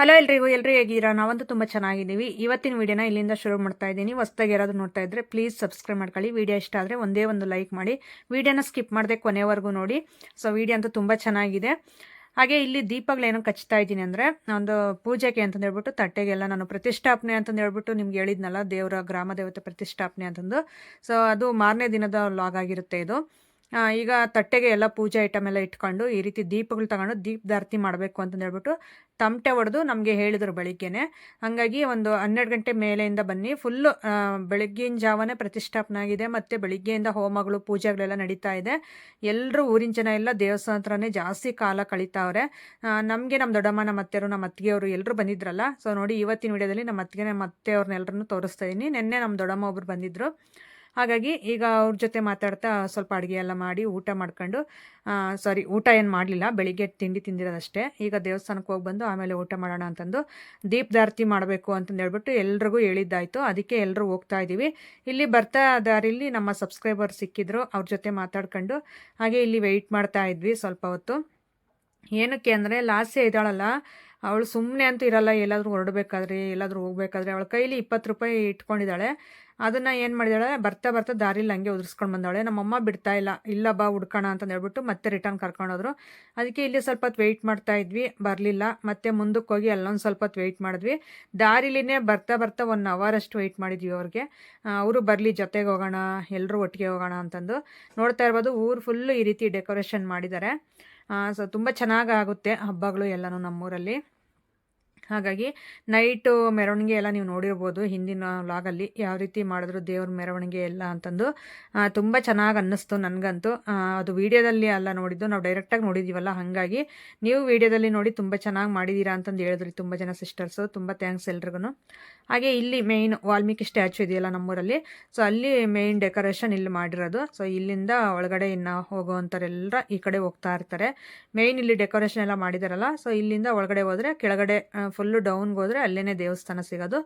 Hello ಎಲ್ರಿಗೂ ಎಲ್ರಿಗೂ ಹೇಗಿದ್ದೀರಾ? ನಾವಂತೂ ತುಂಬ ಚೆನ್ನಾಗಿದ್ದೀವಿ. ಇವತ್ತಿನ ವಿಡಿಯೋನ ಇಲ್ಲಿಂದ ಶುರು ಮಾಡ್ತಾ ಇದ್ದೀನಿ. ಹೊಸ್ದಾಗಿ ಯಾರಾದರೂ ನೋಡ್ತಾ ಇದ್ದರೆ ಪ್ಲೀಸ್ ಸಬ್ಸ್ಕ್ರೈಬ್ ಮಾಡ್ಕೊಳ್ಳಿ. ವಿಡಿಯೋ ಇಷ್ಟ ಆದರೆ ಒಂದೇ ಒಂದು ಲೈಕ್ ಮಾಡಿ. ವಿಡಿಯೋನ ಸ್ಕಿಪ್ ಮಾಡದೆ ಕೊನೆವರೆಗೂ ನೋಡಿ. ಸೊ ವಿಡಿಯೋ ಅಂತೂ ತುಂಬ ಚೆನ್ನಾಗಿದೆ. ಹಾಗೆ ಇಲ್ಲಿ ದೀಪಗಳೇನೋ ಕಚ್ತಾ ಇದ್ದೀನಿ ಅಂದರೆ, ಒಂದು ಪೂಜೆಗೆ ಅಂತಂದು ಹೇಳ್ಬಿಟ್ಟು ತಟ್ಟೆಗೆಲ್ಲ ನಾನು ಪ್ರತಿಷ್ಠಾಪನೆ ಅಂತಂದು ಹೇಳ್ಬಿಟ್ಟು ನಿಮ್ಗೆ ಹೇಳಿದ್ನಲ್ಲ, ದೇವರ ಗ್ರಾಮ ದೇವತೆ ಪ್ರತಿಷ್ಠಾಪನೆ ಅಂತಂದು. ಸೊ ಅದು ಮಾರನೇ ದಿನದ ಲಾಗ್ ಆಗಿರುತ್ತೆ ಇದು. ಈಗ ತಟ್ಟೆಗೆ ಎಲ್ಲ ಪೂಜೆ ಐಟಮ್ ಎಲ್ಲ ಇಟ್ಕೊಂಡು ಈ ರೀತಿ ದೀಪಗಳು ತಗೊಂಡು ದೀಪದಾರ್ತಿ ಮಾಡಬೇಕು ಅಂತಂದು ಹೇಳ್ಬಿಟ್ಟು ತಮಟೆ ಹೊಡೆದು ನಮಗೆ ಹೇಳಿದರು ಬೆಳಿಗ್ಗೆನೆ. ಹಾಗಾಗಿ ಒಂದು ಹನ್ನೆರಡು ಗಂಟೆ ಮೇಲೆಯಿಂದ ಬನ್ನಿ. ಫುಲ್ಲು ಬೆಳಗ್ಗಿನ ಜಾವನೇ ಪ್ರತಿಷ್ಠಾಪನೆ ಆಗಿದೆ ಮತ್ತು ಬೆಳಿಗ್ಗೆಯಿಂದ ಹೋಮಗಳು, ಪೂಜೆಗಳೆಲ್ಲ ನಡೀತಾ ಇದೆ. ಎಲ್ಲರೂ ಊರಿನ ಜನ ಎಲ್ಲ ದೇವಸ್ಥಾನ ಹತ್ರನೇ ಜಾಸ್ತಿ ಕಾಲ ಕಳೀತಾವ್ರೆ. ನಮಗೆ ನಮ್ಮ ದೊಡ್ಡಮ್ಮ ನಮ್ಮ ಅತ್ತೆಯವರು ನಮ್ಮ ಅತ್ತಿಗೆಯವರು ಎಲ್ಲರೂ ಬಂದಿದ್ರಲ್ಲ. ಸೊ ನೋಡಿ, ಇವತ್ತಿನ ವಿಡಿಯೋದಲ್ಲಿ ನಮ್ಮ ಅತ್ತಿಗೆ ನಮ್ಮ ಅತ್ತೆಯವ್ರನ್ನೆಲ್ಲರನ್ನು ತೋರಿಸ್ತಾ ಇದ್ದೀನಿ ನಿನ್ನೆ ನಮ್ಮ ದೊಡ್ಡಮ್ಮ ಒಬ್ಬರು ಬಂದಿದ್ದರು ಹಾಗಾಗಿ ಈಗ ಅವ್ರ ಜೊತೆ ಮಾತಾಡ್ತಾ ಸ್ವಲ್ಪ ಅಡುಗೆ ಎಲ್ಲ ಮಾಡಿ ಊಟ ಮಾಡ್ಕೊಂಡು ಸಾರಿ ಊಟ ಏನು ಮಾಡಲಿಲ್ಲ, ಬೆಳಿಗ್ಗೆ ತಿಂಡಿ ತಿಂದಿರೋದಷ್ಟೇ. ಈಗ ದೇವಸ್ಥಾನಕ್ಕೆ ಹೋಗಿ ಬಂದು ಆಮೇಲೆ ಊಟ ಮಾಡೋಣ ಅಂತಂದು ದೀಪದಾರತಿ ಮಾಡಬೇಕು ಅಂತಂದು ಹೇಳ್ಬಿಟ್ಟು ಎಲ್ರಿಗೂ ಹೇಳಿದ್ದಾಯಿತು. ಅದಕ್ಕೆ ಎಲ್ಲರೂ ಹೋಗ್ತಾ ಇದ್ದೀವಿ ಇಲ್ಲಿ ಬರ್ತಾ ದಾರಿಲಿ ನಮ್ಮ ಸಬ್ಸ್ಕ್ರೈಬರ್ ಸಿಕ್ಕಿದ್ರು, ಅವ್ರ ಜೊತೆ ಮಾತಾಡ್ಕೊಂಡು ಹಾಗೆ ಇಲ್ಲಿ ವೆಯ್ಟ್ ಮಾಡ್ತಾ ಇದ್ವಿ ಸ್ವಲ್ಪ ಹೊತ್ತು. ಏನಕ್ಕೆ ಅಂದರೆ ಲಾಸ್ಯ ಇದ್ದಾಳಲ್ಲ, ಅವಳು ಸುಮ್ಮನೆ ಅಂತೂ ಇರಲ್ಲ, ಎಲ್ಲಾದರೂ ಹೊರಡಬೇಕಾದ್ರೆ, ಎಲ್ಲಾದರೂ ಹೋಗ್ಬೇಕಾದ್ರೆ, ಅವಳ ಕೈಲಿ ಇಪ್ಪತ್ತು ರೂಪಾಯಿ ಇಟ್ಕೊಂಡಿದ್ದಾಳೆ. ಅದನ್ನು ಏನು ಮಾಡಿದಾಳೆ? ಬರ್ತಾ ಬರ್ತಾ ದಾರಿಲಿ ಹಂಗೆ ಉದುರಿಸ್ಕೊಂಡು ಬಂದಾಳೆ ನಮ್ಮಮ್ಮ ಬಿಡ್ತಾ ಇಲ್ಲ. ಇಲ್ಲ ಬಾ ಹುಡ್ಕೋಣ ಅಂತ ಹೇಳ್ಬಿಟ್ಟು ಮತ್ತೆ ರಿಟರ್ನ್ ಕರ್ಕೊಂಡೋದ್ರು ಅದಕ್ಕೆ ಇಲ್ಲಿ ಸ್ವಲ್ಪ ಹೊತ್ತು ವೆಯ್ಟ್ ಮಾಡ್ತಾ ಇದ್ವಿ. ಬರಲಿಲ್ಲ. ಮತ್ತೆ ಮುಂದಕ್ಕೆ ಹೋಗಿ ಅಲ್ಲೊಂದು ಸ್ವಲ್ಪ ಹೊತ್ತು ವೆಯ್ಟ್ ಮಾಡಿದ್ವಿ. ದಾರಿಲಿನೇ ಬರ್ತಾ ಬರ್ತಾ ಒನ್ ಅವರಷ್ಟು ವೆಯ್ಟ್ ಮಾಡಿದ್ವಿ ಅವ್ರಿಗೆ. ಅವರು ಬರಲಿ, ಜೊತೆಗೆ ಹೋಗೋಣ ಎಲ್ಲರೂ ಒಟ್ಟಿಗೆ ಹೋಗೋಣ ಅಂತಂದು. ನೋಡ್ತಾ ಇರ್ಬೋದು ಊರು ಫುಲ್ಲು ಈ ರೀತಿ ಡೆಕೋರೇಷನ್ ಮಾಡಿದ್ದಾರೆ ಸೊ ತುಂಬ ಚೆನ್ನಾಗಾಗುತ್ತೆ ಹಬ್ಬಗಳು ಎಲ್ಲನೂ ನಮ್ಮೂರಲ್ಲಿ. ಹಾಗಾಗಿ ನೈಟು ಮೆರವಣಿಗೆ ಎಲ್ಲ ನೀವು ನೋಡಿರ್ಬೋದು ಹಿಂದಿನ ಲಾಗಲ್ಲಿ ಯಾವ ರೀತಿ ಮಾಡಿದ್ರು ದೇವ್ರ ಮೆರವಣಿಗೆ ಎಲ್ಲ ಅಂತಂದು. ತುಂಬ ಚೆನ್ನಾಗಿ ಅನ್ನಿಸ್ತು ನನಗಂತೂ. ಅದು ವೀಡಿಯೋದಲ್ಲಿ ಅಲ್ಲ ನೋಡಿದ್ದು, ನಾವು ಡೈರೆಕ್ಟಾಗಿ ನೋಡಿದ್ದೀವಲ್ಲ ಹಾಗಾಗಿ ನೀವು ವೀಡಿಯೋದಲ್ಲಿ ನೋಡಿ ತುಂಬ ಚೆನ್ನಾಗಿ ಮಾಡಿದ್ದೀರಾ ಅಂತಂದು ಹೇಳಿದ್ರಿ ತುಂಬ ಜನ ಸಿಸ್ಟರ್ಸು ತುಂಬ ಥ್ಯಾಂಕ್ಸ್ ಎಲ್ರಿಗೂ ಹಾಗೆ ಇಲ್ಲಿ ಮೇಯ್ನ್ ವಾಲ್ಮೀಕಿ ಸ್ಟ್ಯಾಚು ಇದೆಯಲ್ಲ ನಮ್ಮೂರಲ್ಲಿ. ಸೊ ಅಲ್ಲಿ ಮೇಯ್ನ್ ಡೆಕೋರೇಷನ್ ಇಲ್ಲಿ ಮಾಡಿರೋದು. ಸೊ ಇಲ್ಲಿಂದ ಒಳಗಡೆ ಇನ್ನು ಹೋಗೋವಂಥರೆಲ್ಲ ಈ ಕಡೆ ಹೋಗ್ತಾ ಇರ್ತಾರೆ. ಮೇಯ್ನ್ ಇಲ್ಲಿ ಡೆಕೋರೇಷನ್ ಎಲ್ಲ ಮಾಡಿದಾರಲ್ಲ. ಸೊ ಇಲ್ಲಿಂದ ಒಳಗಡೆ ಹೋದರೆ ಕೆಳಗಡೆ ಫುಲ್ಲು ಡೌನ್ಗೆ ಹೋದರೆ ಅಲ್ಲೇ ದೇವಸ್ಥಾನ ಸಿಗೋದು.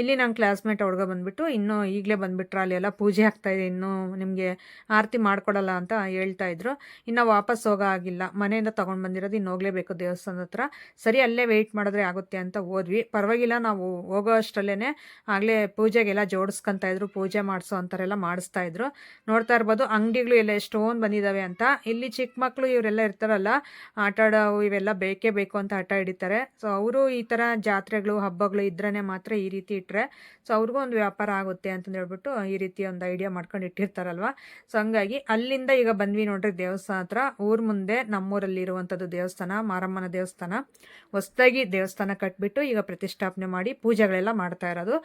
ಇಲ್ಲಿ ನನ್ನ ಕ್ಲಾಸ್ಮೇಟ್ ಹುಡುಗ ಬಂದುಬಿಟ್ಟು ಇನ್ನೂ ಈಗಲೇ ಬಂದುಬಿಟ್ರ ಅಲ್ಲಿ ಎಲ್ಲ ಪೂಜೆ ಆಗ್ತಾಯಿದೆ ಇನ್ನೂ ನಿಮಗೆ ಆರತಿ ಮಾಡಿಕೊಡಲ್ಲ ಅಂತ ಹೇಳ್ತಾ ಇದ್ರು. ಇನ್ನು ವಾಪಸ್ ಹೋಗೋ ಆಗಿಲ್ಲ ಮನೆಯಿಂದ ತೊಗೊಂಡು ಬಂದಿರೋದು ಇನ್ನು ಹೋಗಲೇಬೇಕು ದೇವಸ್ಥಾನದ ಹತ್ರ. ಸರಿ, ಅಲ್ಲೇ ವೆಯ್ಟ್ ಮಾಡಿದ್ರೆ ಆಗುತ್ತೆ ಅಂತ ಹೋದ್ವಿ. ಪರವಾಗಿಲ್ಲ, ನಾವು ಹೋಗೋ ಅಷ್ಟರಲ್ಲೇ ಆಗಲೇ ಪೂಜೆಗೆಲ್ಲ ಜೋಡಿಸ್ಕೊಂತ ಇದ್ರು, ಪೂಜೆ ಮಾಡಿಸೋ ಅಂತಾರೆಲ್ಲ ಮಾಡಿಸ್ತಾ ಇದ್ರು. ನೋಡ್ತಾ ಇರ್ಬೋದು, ಅಂಗಡಿಗಳು ಎಲ್ಲ ಎಷ್ಟೊಂದು ಬಂದಿದ್ದಾವೆ ಅಂತ. ಇಲ್ಲಿ ಚಿಕ್ಕ ಮಕ್ಕಳು ಇವರೆಲ್ಲ ಇರ್ತಾರಲ್ಲ, ಆಟ ಆಡೋ ಇವೆಲ್ಲ ಬೇಕೇ ಬೇಕು ಅಂತ ಆಟ ಹಿಡಿತಾರೆ. ಸೊ ಅವರು ಈ ಥರ ಜಾತ್ರೆಗಳು, ಹಬ್ಬಗಳು ಇದ್ರೇ ಮಾತ್ರ ಈ ರೀತಿ ಇಟ್ಟರೆ ಸೊ ಅವ್ರಿಗೂ ಒಂದು ವ್ಯಾಪಾರ ಆಗುತ್ತೆ ಅಂತಂದು ಹೇಳ್ಬಿಟ್ಟು ಈ ರೀತಿ ಒಂದು ಐಡಿಯಾ ಮಾಡ್ಕೊಂಡು ಇಟ್ಟಿರ್ತಾರಲ್ವ? ಸೊ ಹಂಗಾಗಿ ಅಲ್ಲಿಂದ ಈಗ ಬಂದ್ವಿ ನೋಡ್ರಿ ದೇವಸ್ಥಾನ ಹತ್ರ. ಊರ ಮುಂದೆ ನಮ್ಮೂರಲ್ಲಿ ಇರುವಂಥದ್ದು ದೇವಸ್ಥಾನ, ಮಾರಮ್ಮನ ದೇವಸ್ಥಾನ. ಹೊಸದಾಗಿ ದೇವಸ್ಥಾನ ಕಟ್ಬಿಟ್ಟು ಈಗ ಪ್ರತಿಷ್ಠಾಪನೆ ಮಾಡಿ ಪೂಜೆಗಳೆಲ್ಲ ಮಾಡ್ತಾ ಇರೋದು.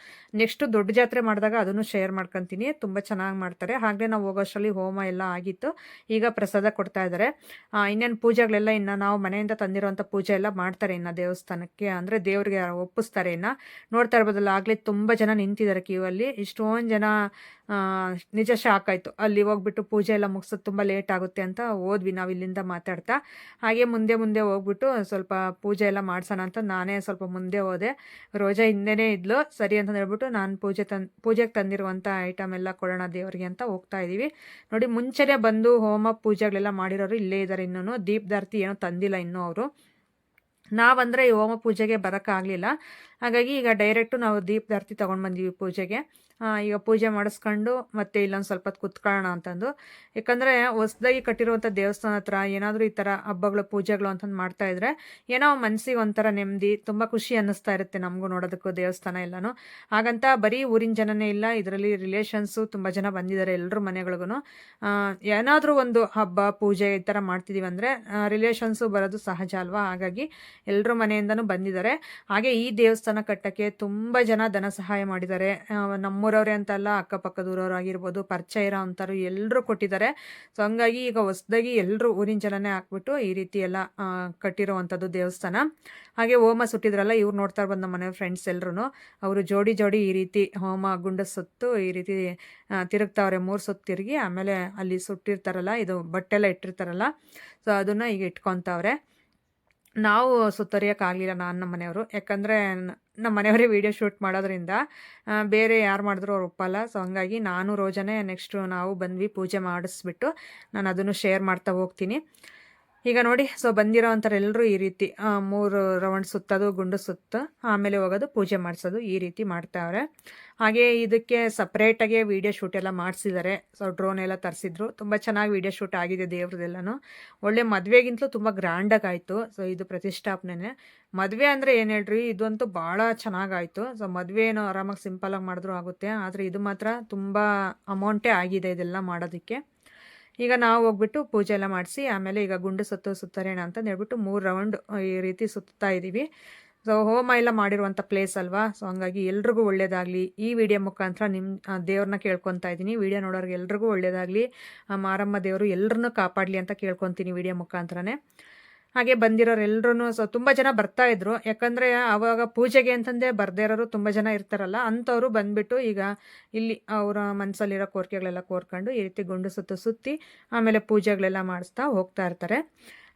ನೆಕ್ಸ್ಟ್ ದೊಡ್ಡ ಜಾತ್ರೆ ಮಾಡಿದಾಗ ಅದನ್ನು ಶೇರ್ ಮಾಡ್ಕೊತೀನಿ. ತುಂಬ ಚೆನ್ನಾಗಿ ಮಾಡ್ತಾರೆ. ಹಾಗೆ ನಾವು ಹೋಗೋಷ್ಟರಲ್ಲಿ ಹೋಮ ಎಲ್ಲ ಆಗಿತ್ತು. ಈಗ ಪ್ರಸಾದ ಕೊಡ್ತಾ ಇದ್ದಾರೆ ಇನ್ನೇನು ಪೂಜೆಗಳೆಲ್ಲ ಇನ್ನು ನಾವು ಮನೆಯಿಂದ ತಂದಿರುವಂಥ ಪೂಜೆ ಎಲ್ಲ ಮಾಡ್ತಾರೆ ಇನ್ನು ದೇವಸ್ಥಾನಕ್ಕೆ. ಅಂದರೆ ದೇವ್ರಿಗೆ ಒಪ್ಪಿಸ್ತಾರೆ. ಇನ್ನು ನೋಡ್ತಾ ಇರ್ಬೋದಲ್ಲ, ಆಗಲೇ ತುಂಬ ಜನ ನಿಂತಿದ್ದಾರೆ ಕ್ಯೂ ಅಲ್ಲಿ ಇಷ್ಟೊಂದು ಜನ ನಿಜ ಶಾಕ್ ಆಯಿತು. ಅಲ್ಲಿ ಹೋಗ್ಬಿಟ್ಟು ಪೂಜೆ ಎಲ್ಲ ಮುಗಿಸೋದು ತುಂಬ ಲೇಟ್ ಆಗುತ್ತೆ ಅಂತ ಹೋದ್ವಿ ನಾವು ಇಲ್ಲಿಂದ ಮಾತಾಡ್ತಾ. ಹಾಗೆ ಮುಂದೆ ಮುಂದೆ ಹೋಗ್ಬಿಟ್ಟು ಸ್ವಲ್ಪ ಪೂಜೆ ಎಲ್ಲ ಮಾಡ್ಸೋಣ ಅಂತ ನಾನೇ ಸ್ವಲ್ಪ ಮುಂದೆ ಹೋದೆ. ರೋಜಾ ಹಿಂದೆನೇ ಇದ್ಲು. ಸರಿ ಅಂತ ಹೇಳ್ಬಿಟ್ಟು ನಾನು ಪೂಜೆ ತನ್ ಪೂಜೆಗೆ ತಂದಿರುವಂಥ ಐಟಮ್ ಎಲ್ಲ ಕೊಡೋಣ ದೇವರಿಗೆ ಅಂತ ಹೋಗ್ತಾ ಇದ್ದೀವಿ ನೋಡಿ ಮುಂಚೆನೇ ಬಂದು ಹೋಮ ಪೂಜೆಗಳೆಲ್ಲ ಮಾಡಿರೋರು ಇಲ್ಲೇ ಇದ್ದಾರೆ ಇನ್ನೂ ದೀಪದಾರ್ತಿ ಏನೋ ತಂದಿಲ್ಲ ಇನ್ನೂ ಅವರು. ನಾವಂದರೆ ಈ ಹೋಮ ಪೂಜೆಗೆ ಬರೋಕ್ಕಾಗಲಿಲ್ಲ. ಹಾಗಾಗಿ ಈಗ ಡೈರೆಕ್ಟು ನಾವು ದೀಪದಾರ್ತಿ ತೊಗೊಂಡು ಬಂದೀವಿ ಪೂಜೆಗೆ. ಈಗ ಪೂಜೆ ಮಾಡಿಸ್ಕೊಂಡು ಮತ್ತೆ ಇಲ್ಲೊಂದು ಸ್ವಲ್ಪ ಹೊತ್ತು ಕುತ್ಕೊಳ್ಳೋಣ ಅಂತಂದು. ಯಾಕಂದರೆ ಹೊಸದಾಗಿ ಕಟ್ಟಿರುವಂಥ ದೇವಸ್ಥಾನ ಹತ್ರ ಏನಾದರೂ ಈ ಥರ ಹಬ್ಬಗಳು, ಪೂಜೆಗಳು ಅಂತಂದು ಮಾಡ್ತಾಯಿದ್ರೆ ಏನೋ ಮನಸ್ಸಿಗೆ ಒಂಥರ ನೆಮ್ಮದಿ, ತುಂಬ ಖುಷಿ ಅನ್ನಿಸ್ತಾ ಇರುತ್ತೆ ನಮಗೂ ನೋಡೋದಕ್ಕೂ ದೇವಸ್ಥಾನ ಎಲ್ಲನೂ. ಹಾಗಂತ ಬರೀ ಊರಿನ ಜನನೇ ಇಲ್ಲ, ಇದರಲ್ಲಿ ರಿಲೇಷನ್ಸು ತುಂಬ ಜನ ಬಂದಿದ್ದಾರೆ ಎಲ್ಲರ ಮನೆಗಳಿಗೂ ಏನಾದರೂ ಒಂದು ಹಬ್ಬ, ಪೂಜೆ ಈ ಥರ ಮಾಡ್ತಿದ್ದೀವಿ ಅಂದರೆ ರಿಲೇಷನ್ಸು ಬರೋದು ಸಹಜ ಅಲ್ವಾ? ಹಾಗಾಗಿ ಎಲ್ಲರ ಮನೆಯಿಂದನೂ ಬಂದಿದ್ದಾರೆ ಹಾಗೆ ಈ ದೇವಸ್ಥಾನ ಕಟ್ಟೋಕ್ಕೆ ತುಂಬ ಜನ ಧನ ಸಹಾಯ ಮಾಡಿದ್ದಾರೆ. ನಮ್ಮೂರವರೇ ಅಂತಲ್ಲ ಅಕ್ಕಪಕ್ಕದೂರವ್ರು ಆಗಿರ್ಬೋದು ಪರಿಚಯ ಇರೋ ಅಂಥವ್ರು ಎಲ್ಲರೂ ಕೊಟ್ಟಿದ್ದಾರೆ. ಸೊ ಹಂಗಾಗಿ ಈಗ ಹೊಸ್ದಾಗಿ ಎಲ್ಲರೂ ಊರಿನ ಜನನೇ ಹಾಕ್ಬಿಟ್ಟು ಈ ರೀತಿ ಎಲ್ಲ ಕಟ್ಟಿರೋವಂಥದ್ದು ದೇವಸ್ಥಾನ. ಹಾಗೆ ಹೋಮ ಸುಟ್ಟಿದ್ರಲ್ಲ, ಇವ್ರು ನೋಡ್ತಾ ಬಂದ ಮನೆ ಫ್ರೆಂಡ್ಸ್ ಎಲ್ಲರೂ ಅವರು ಜೋಡಿ ಜೋಡಿ ಈ ರೀತಿ ಹೋಮ ಗುಂಡ ಸುತ್ತು ಈ ರೀತಿ ತಿರುಗ್ತಾವ್ರೆ ಮೂರು ಸುತ್ತು ತಿರುಗಿ, ಆಮೇಲೆ ಅಲ್ಲಿ ಸುಟ್ಟಿರ್ತಾರಲ್ಲ, ಇದು ಬಟ್ಟೆಲ್ಲ ಇಟ್ಟಿರ್ತಾರಲ್ಲ. ಸೊ ಅದನ್ನು ಈಗ ಇಟ್ಕೊತಾವ್ರೆ. ನಾವು ಸುತ್ತರಿಯೋಕ್ಕಾಗಲಿಲ್ಲ ನಾನು ನಮ್ಮ ಮನೆಯವರು. ಯಾಕಂದರೆ ನಮ್ಮ ಮನೆಯವರೇ ವೀಡಿಯೋ ಶೂಟ್ ಮಾಡೋದ್ರಿಂದ ಬೇರೆ ಯಾರು ಮಾಡಿದ್ರು ಅವ್ರು ಒಪ್ಪಲ್ಲ. ಸೊ ಹಂಗಾಗಿ ನಾನು ರೋಜನೇ ನೆಕ್ಸ್ಟು ನಾವು ಬಂದ್ವಿ, ಪೂಜೆ ಮಾಡಿಸ್ಬಿಟ್ಟು ನಾನು ಅದನ್ನು ಶೇರ್ ಮಾಡ್ತಾ ಹೋಗ್ತೀನಿ. ಈಗ ನೋಡಿ ಸೊ ಬಂದಿರೋ ಈ ರೀತಿ ಮೂರು ರೌಂಡ್ ಸುತ್ತೋದು, ಗುಂಡು ಸುತ್ತ, ಆಮೇಲೆ ಹೋಗೋದು, ಪೂಜೆ ಮಾಡಿಸೋದು ಈ ರೀತಿ ಮಾಡ್ತಾವ್ರೆ. ಹಾಗೆ ಇದಕ್ಕೆ ಸಪ್ರೇಟಾಗೆ ವೀಡಿಯೋ ಶೂಟ್ ಎಲ್ಲ ಮಾಡಿಸಿದ್ದಾರೆ ಸೊ ಡ್ರೋನ್ ಎಲ್ಲ ತರಿಸಿದ್ರು. ತುಂಬ ಚೆನ್ನಾಗಿ ವೀಡಿಯೋ ಶೂಟ್ ಆಗಿದೆ ದೇವ್ರದ್ದೆಲ್ಲನೂ ಒಳ್ಳೆ ಮದುವೆಗಿಂತಲೂ ತುಂಬ ಗ್ರ್ಯಾಂಡಾಗಿ ಆಯಿತು ಸೊ ಇದು ಪ್ರತಿಷ್ಠಾಪನೆ ಮದುವೆ ಅಂದರೆ ಏನು ಹೇಳ್ರಿ? ಇದಂತೂ ಭಾಳ ಚೆನ್ನಾಗಾಯಿತು. ಸೊ ಮದುವೆ ಏನೋ ಆರಾಮಾಗಿ ಸಿಂಪಲಾಗಿ ಮಾಡಿದ್ರು ಆಗುತ್ತೆ. ಆದರೆ ಇದು ಮಾತ್ರ ತುಂಬ ಅಮೌಂಟೇ ಆಗಿದೆ ಇದೆಲ್ಲ ಮಾಡೋದಕ್ಕೆ. ಈಗ ನಾವು ಹೋಗ್ಬಿಟ್ಟು ಪೂಜೆ ಎಲ್ಲ ಮಾಡಿಸಿ, ಆಮೇಲೆ ಈಗ ಗುಂಡು ಸುತ್ತು ಸುತ್ತರೇಣ ಅಂತ ಹೇಳ್ಬಿಟ್ಟು ಮೂರು ರೌಂಡ್ ಈ ರೀತಿ ಸುತ್ತಾ ಇದ್ದೀವಿ ಸೊ ಹೋಮ ಎಲ್ಲ ಮಾಡಿರುವಂಥ ಪ್ಲೇಸ್ ಅಲ್ವಾ? ಸೊ ಹಂಗಾಗಿ ಎಲ್ರಿಗೂ ಒಳ್ಳೆಯದಾಗಲಿ ಈ ವಿಡಿಯೋ ಮುಖಾಂತರ ನಿಮ್ಮ ದೇವ್ರನ್ನ ಕೇಳ್ಕೊತಾ ಇದ್ದೀನಿ ವಿಡಿಯೋ ನೋಡೋರಿಗೆ ಎಲ್ರಿಗೂ ಒಳ್ಳೇದಾಗಲಿ ಮಾರಮ್ಮ ದೇವರು ಎಲ್ಲರನ್ನೂ ಕಾಪಾಡಲಿ ಅಂತ ಕೇಳ್ಕೊತೀನಿ ವಿಡಿಯೋ ಮುಖಾಂತರನೇ. ಹಾಗೆ ಬಂದಿರೋರೆಲ್ಲರೂ ಸೊ ತುಂಬ ಜನ ಬರ್ತಾ ಇದ್ರು. ಯಾಕಂದರೆ ಆವಾಗ ಪೂಜೆಗೆ ಅಂತಂದೇ ಬರ್ದೇ ಇರೋರು ತುಂಬ ಜನ ಇರ್ತಾರಲ್ಲ, ಅಂಥವ್ರು ಬಂದ್ಬಿಟ್ಟು ಈಗ ಇಲ್ಲಿ ಅವರ ಮನಸ್ಸಲ್ಲಿರೋ ಕೋರಿಕೆಗಳೆಲ್ಲ ಕೋರ್ಕೊಂಡು ಈ ರೀತಿ ಗುಂಡು ಸುತ್ತು ಸುತ್ತಿ ಆಮೇಲೆ ಪೂಜೆಗಳೆಲ್ಲ ಮಾಡಿಸ್ತಾ ಹೋಗ್ತಾ ಇರ್ತಾರೆ.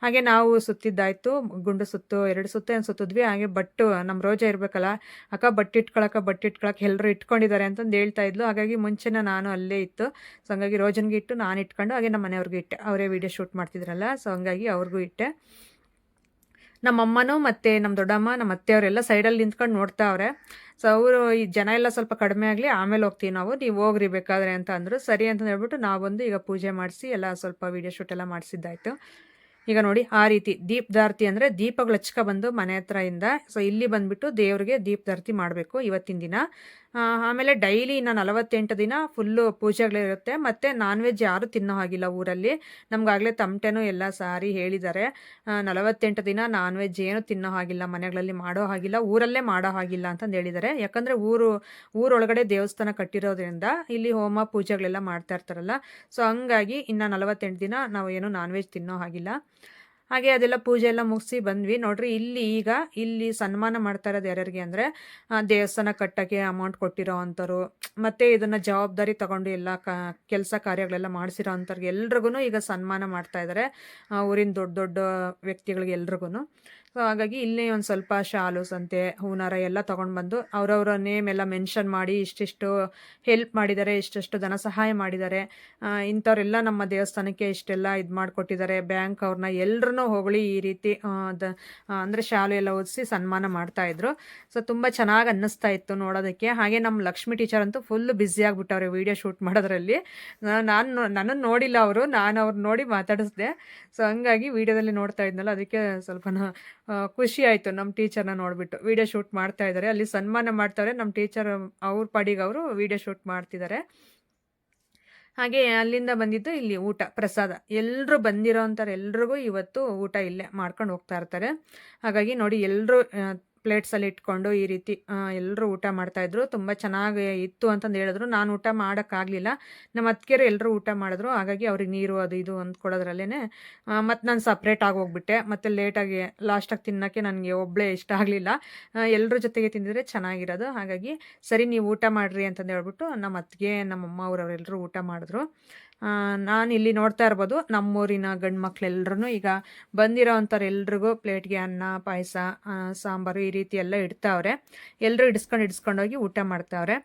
ಹಾಗೆ ನಾವು ಸುತ್ತಿದ್ದಾಯ್ತು, ಗುಂಡು ಸುತ್ತು, ಎರಡು ಸುತ್ತು ಏನು ಸುತ್ತಿದ್ವಿ. ಹಾಗೆ ಬಟ್ಟು ನಮ್ಮ ರೋಜಾ ಇರಬೇಕಲ್ಲ, ಅಕ್ಕ ಬಟ್ಟೆ ಇಟ್ಕೊಳಕ್ಕ, ಬಟ್ಟೆ ಎಲ್ಲರೂ ಇಟ್ಕೊಂಡಿದ್ದಾರೆ ಅಂತಂದು ಹೇಳ್ತಾ ಇದ್ಲು. ಹಾಗಾಗಿ ಮುಂಚೆನ ನಾನು ಅಲ್ಲೇ ಇತ್ತು. ಸೊ ಹಂಗಾಗಿ ರೋಜನ್ಗೆ ಇಟ್ಟು ನಾನು ಇಟ್ಕೊಂಡು ಹಾಗೆ ನಮ್ಮ ಮನೆಯವ್ರಿಗೆ ಇಟ್ಟೆ. ಅವರೇ ವೀಡಿಯೋ ಶೂಟ್ ಮಾಡ್ತಿದ್ರಲ್ಲ ಸೊ ಹಂಗಾಗಿ ಅವ್ರಿಗೂ ಇಟ್ಟೆ. ನಮ್ಮಮ್ಮನೂ ಮತ್ತು ನಮ್ಮ ದೊಡ್ಡಮ್ಮ ನಮ್ಮ ಅತ್ತೆಯವರೆಲ್ಲ ಸೈಡಲ್ಲಿ ನಿಂತ್ಕೊಂಡು ನೋಡ್ತಾವ್ರೆ ಸೊ ಅವರು ಈ ಜನ ಎಲ್ಲ ಸ್ವಲ್ಪ ಕಡಿಮೆ ಆಗಲಿ, ಆಮೇಲೆ ಹೋಗ್ತೀವಿ ನಾವು. ನೀವು ಹೋಗ್ರಿ ಬೇಕಾದ್ರೆ ಅಂತ ಅಂದರು. ಸರಿ ಅಂತ ಹೇಳ್ಬಿಟ್ಟು ನಾವು ಬಂದು ಈಗ ಪೂಜೆ ಮಾಡಿಸಿ, ಎಲ್ಲ ಸ್ವಲ್ಪ ವೀಡಿಯೋ ಶೂಟ್ ಎಲ್ಲ ಮಾಡಿಸಿದ್ದಾಯಿತು. ಈಗ ನೋಡಿ, ಆ ರೀತಿ ದೀಪದಾರ್ತಿ ಅಂದರೆ ದೀಪಗಳು ಹಚ್ಕ ಬಂದು ಮನೆ ಹತ್ರ ಇಂದ ಸೊ ಇಲ್ಲಿ ಬಂದುಬಿಟ್ಟು ದೇವ್ರಿಗೆ ದೀಪದಾರ್ತಿ ಮಾಡಬೇಕು ಇವತ್ತಿನ ದಿನ. ಆಮೇಲೆ ಡೈಲಿ ಇನ್ನು ನಲವತ್ತೆಂಟು ದಿನ ಫುಲ್ಲು ಪೂಜೆಗಳಿರುತ್ತೆ. ಮತ್ತು ನಾನ್ ವೆಜ್ ಯಾರೂ ತಿನ್ನೋ ಹಾಗಿಲ್ಲ ಊರಲ್ಲಿ. ನಮಗಾಗಲೇ ತಮಟೆನೂ ಎಲ್ಲ ಸಾರಿ ಹೇಳಿದ್ದಾರೆ. ನಲವತ್ತೆಂಟು ದಿನ ನಾನ್ ವೆಜ್ ಏನು ತಿನ್ನೋ ಹಾಗಿಲ್ಲ, ಮನೆಗಳಲ್ಲಿ ಮಾಡೋ ಹಾಗಿಲ್ಲ, ಊರಲ್ಲೇ ಮಾಡೋ ಹಾಗಿಲ್ಲ ಅಂತಂದು ಹೇಳಿದ್ದಾರೆ. ಯಾಕಂದರೆ ಊರು, ಊರೊಳಗಡೆ ದೇವಸ್ಥಾನ ಕಟ್ಟಿರೋದ್ರಿಂದ ಇಲ್ಲಿ ಹೋಮ ಪೂಜೆಗಳೆಲ್ಲ ಮಾಡ್ತಾ ಇರ್ತಾರಲ್ಲ. ಸೊ ಹಂಗಾಗಿ ಇನ್ನು ನಲವತ್ತೆಂಟು ದಿನ ನಾವು ಏನು ನಾನ್ ವೆಜ್ ತಿನ್ನೋ ಹಾಗಿಲ್ಲ. ಹಾಗೆ ಅದೆಲ್ಲ ಪೂಜೆ ಎಲ್ಲ ಮುಗಿಸಿ ಬಂದ್ವಿ. ನೋಡ್ರಿ, ಇಲ್ಲಿ ಈಗ ಇಲ್ಲಿ ಸನ್ಮಾನ ಮಾಡ್ತಾ ಇರೋದು ಯಾರ್ಯಾರಿಗೆ ಅಂದರೆ ದೇವಸ್ಥಾನ ಕಟ್ಟೋಕ್ಕೆ ಅಮೌಂಟ್ ಕೊಟ್ಟಿರೋ ಅಂಥವ್ರು, ಮತ್ತು ಇದನ್ನು ಜವಾಬ್ದಾರಿ ತಗೊಂಡು ಎಲ್ಲ ಕೆಲಸ ಕಾರ್ಯಗಳೆಲ್ಲ ಮಾಡಿಸಿರೋ ಅಂಥವ್ರಿಗೆ ಎಲ್ರಿಗೂ ಈಗ ಸನ್ಮಾನ ಮಾಡ್ತಾ ಇದ್ದಾರೆ ಊರಿನ ದೊಡ್ಡ ದೊಡ್ಡ ವ್ಯಕ್ತಿಗಳಿಗೆ ಎಲ್ರಿಗೂ ಸೊ ಹಾಗಾಗಿ ಇಲ್ಲಿ ಒಂದು ಸ್ವಲ್ಪ ಶಾಲು, ಸಂತೆ, ಹೂನಾರ ಎಲ್ಲ ತೊಗೊಂಡು ಬಂದು ಅವರವರ ನೇಮ್ ಎಲ್ಲ ಮೆನ್ಷನ್ ಮಾಡಿ ಇಷ್ಟಿಷ್ಟು ಹೆಲ್ಪ್ ಮಾಡಿದ್ದಾರೆ, ಇಷ್ಟಿಷ್ಟು ಧನ ಸಹಾಯ ಮಾಡಿದ್ದಾರೆ. ಇಂಥವರೆಲ್ಲ ನಮ್ಮ ದೇವಸ್ಥಾನಕ್ಕೆ ಇಷ್ಟೆಲ್ಲ ಇದು ಮಾಡಿಕೊಟ್ಟಿದ್ದಾರೆ. ಬ್ಯಾಂಕ್ ಅವ್ರನ್ನ ಎಲ್ಲರೂ ಹೊಗಳಿ ಈ ರೀತಿ ದ ಅಂದರೆ ಶಾಲು ಎಲ್ಲ ಓದಿಸಿ ಸನ್ಮಾನ ಮಾಡ್ತಾಯಿದ್ರು ಸೊ ತುಂಬ ಚೆನ್ನಾಗಿ ಅನ್ನಿಸ್ತಾ ಇತ್ತು ನೋಡೋದಕ್ಕೆ. ಹಾಗೆ ನಮ್ಮ ಲಕ್ಷ್ಮಿ ಟೀಚರ್ ಅಂತೂ ಫುಲ್ ಬ್ಯುಸಿ ಆಗಿಬಿಟ್ಟವ್ರೆ ವೀಡಿಯೋ ಶೂಟ್ ಮಾಡೋದ್ರಲ್ಲಿ. ನಾನು ನನ್ನನ್ನು ನೋಡಿಲ್ಲ ಅವರು, ನಾನು ಅವ್ರು ನೋಡಿ ಮಾತಾಡಿಸ್ದೆ. ಸೊ ಹಂಗಾಗಿ ವೀಡಿಯೋದಲ್ಲಿ ನೋಡ್ತಾ ಇದ್ನಲ್ಲ, ಅದಕ್ಕೆ ಸ್ವಲ್ಪ ಖುಷಿ ಆಯಿತು ನಮ್ಮ ಟೀಚರ್ನ ನೋಡಿಬಿಟ್ಟು. ವೀಡಿಯೋ ಶೂಟ್ ಮಾಡ್ತಾ ಇದ್ದಾರೆ ಅಲ್ಲಿ ಸನ್ಮಾನ ಮಾಡ್ತಾರೆ ನಮ್ಮ ಟೀಚರ್ ಅವ್ರ ಪಾಡಿಗೆ ಅವರು ವೀಡಿಯೋ ಶೂಟ್ ಮಾಡ್ತಿದ್ದಾರೆ ಹಾಗೆ ಅಲ್ಲಿಂದ ಬಂದಿದ್ದು ಇಲ್ಲಿ ಊಟ, ಪ್ರಸಾದ. ಎಲ್ಲರೂ ಬಂದಿರೋ ಅಂತಾರೆ ಎಲ್ರಿಗೂ ಇವತ್ತು ಊಟ ಇಲ್ಲೇ ಮಾಡ್ಕೊಂಡು ಹೋಗ್ತಾ ಇರ್ತಾರೆ. ಹಾಗಾಗಿ ನೋಡಿ ಎಲ್ಲರೂ ಪ್ಲೇಟ್ಸಲ್ಲಿ ಇಟ್ಕೊಂಡು ಈ ರೀತಿ ಎಲ್ಲರೂ ಊಟ ಮಾಡ್ತಾಯಿದ್ರು ತುಂಬ ಚೆನ್ನಾಗಿ ಇತ್ತು ಅಂತಂದು ಹೇಳಿದ್ರು. ನಾನು ಊಟ ಮಾಡೋಕ್ಕಾಗಲಿಲ್ಲ. ನಮ್ಮ ಅತ್ತಿಗೆರು ಎಲ್ಲರೂ ಊಟ ಮಾಡಿದ್ರು. ಹಾಗಾಗಿ ಅವ್ರಿಗೆ ನೀರು ಅದು ಇದು ಅಂತ ಕೊಡೋದ್ರಲ್ಲೇ ಮತ್ತು ನಾನು ಸಪ್ರೇಟಾಗಿ ಹೋಗ್ಬಿಟ್ಟೆ. ಮತ್ತು ಲೇಟಾಗಿ ಲಾಸ್ಟಾಗಿ ತಿನ್ನೋಕ್ಕೆ ನನಗೆ ಒಬ್ಬಳೇ ಇಷ್ಟ ಆಗಲಿಲ್ಲ. ಎಲ್ಲರ ಜೊತೆಗೆ ತಿಂದಿದ್ರೆ ಚೆನ್ನಾಗಿರೋದು. ಹಾಗಾಗಿ ಸರಿ, ನೀವು ಊಟ ಮಾಡಿರಿ ಅಂತಂದು ಹೇಳ್ಬಿಟ್ಟು ನಮ್ಮ ಅತ್ತಿಗೆ, ನಮ್ಮಮ್ಮ ಅವರವರೆಲ್ಲರೂ ಊಟ ಮಾಡಿದ್ರು. ನಾನು ಇಲ್ಲಿ ನೋಡ್ತಾ ಇರ್ಬೋದು, ನಮ್ಮೂರಿನ ಗಂಡು ಮಕ್ಳೆಲ್ಲರೂ ಈಗ ಬಂದಿರೋ ಅಂಥವ್ರು ಎಲ್ರಿಗೂ ಪ್ಲೇಟ್ಗೆ ಅನ್ನ, ಪಾಯಸ ಸಾಂಬಾರು ಈ ರೀತಿ ಎಲ್ಲ ಇಡ್ತಾವ್ರೆ. ಎಲ್ಲರೂ ಇಡಿಸ್ಕೊಂಡು ಇಡಿಸ್ಕೊಂಡೋಗಿ ಊಟ ಮಾಡ್ತಾವ್ರೆ.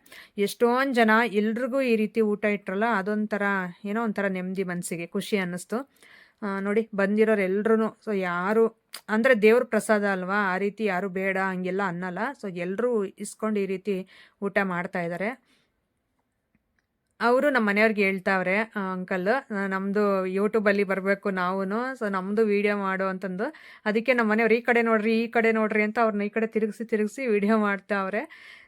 ಎಷ್ಟೊಂದು ಜನ ಎಲ್ರಿಗೂ ಈ ರೀತಿ ಊಟ ಇಟ್ಟರಲ್ಲ ಅದೊಂಥರ ಏನೋ ಒಂಥರ ನೆಮ್ಮದಿ ಮನಸ್ಸಿಗೆ ಖುಷಿ ಅನ್ನಿಸ್ತು. ನೋಡಿ ಬಂದಿರೋರು ಸೊ ಯಾರು, ಅಂದರೆ ದೇವ್ರ ಪ್ರಸಾದ ಅಲ್ವಾ, ಆ ರೀತಿ ಯಾರು ಬೇಡ, ಹಂಗೆಲ್ಲ ಅನ್ನಲ್ಲ. ಸೊ ಎಲ್ಲರೂ ಇಸ್ಕೊಂಡು ಈ ರೀತಿ ಊಟ ಮಾಡ್ತಾ ಇದ್ದಾರೆ ಅವರು ನಮ್ಮ ಮನೆಯವ್ರಿಗೆ ಹೇಳ್ತಾವ್ರೆ ಅಂಕಲ್ ನಮ್ಮದು ಯೂಟ್ಯೂಬಲ್ಲಿ ಬರಬೇಕು ನಾವು ಸೊ ನಮ್ಮದು ವೀಡಿಯೋ ಮಾಡು ಅಂತಂದು. ಅದಕ್ಕೆ ನಮ್ಮ ಮನೆಯವ್ರು ಈ ಕಡೆ ನೋಡ್ರಿ, ಈ ಕಡೆ ನೋಡ್ರಿ ಅಂತ ಅವ್ರನ್ನ ಈ ಕಡೆ ತಿರುಗಿಸಿ ತಿರುಗಿಸಿ ವೀಡಿಯೋ ಮಾಡ್ತಾವ್ರೆ.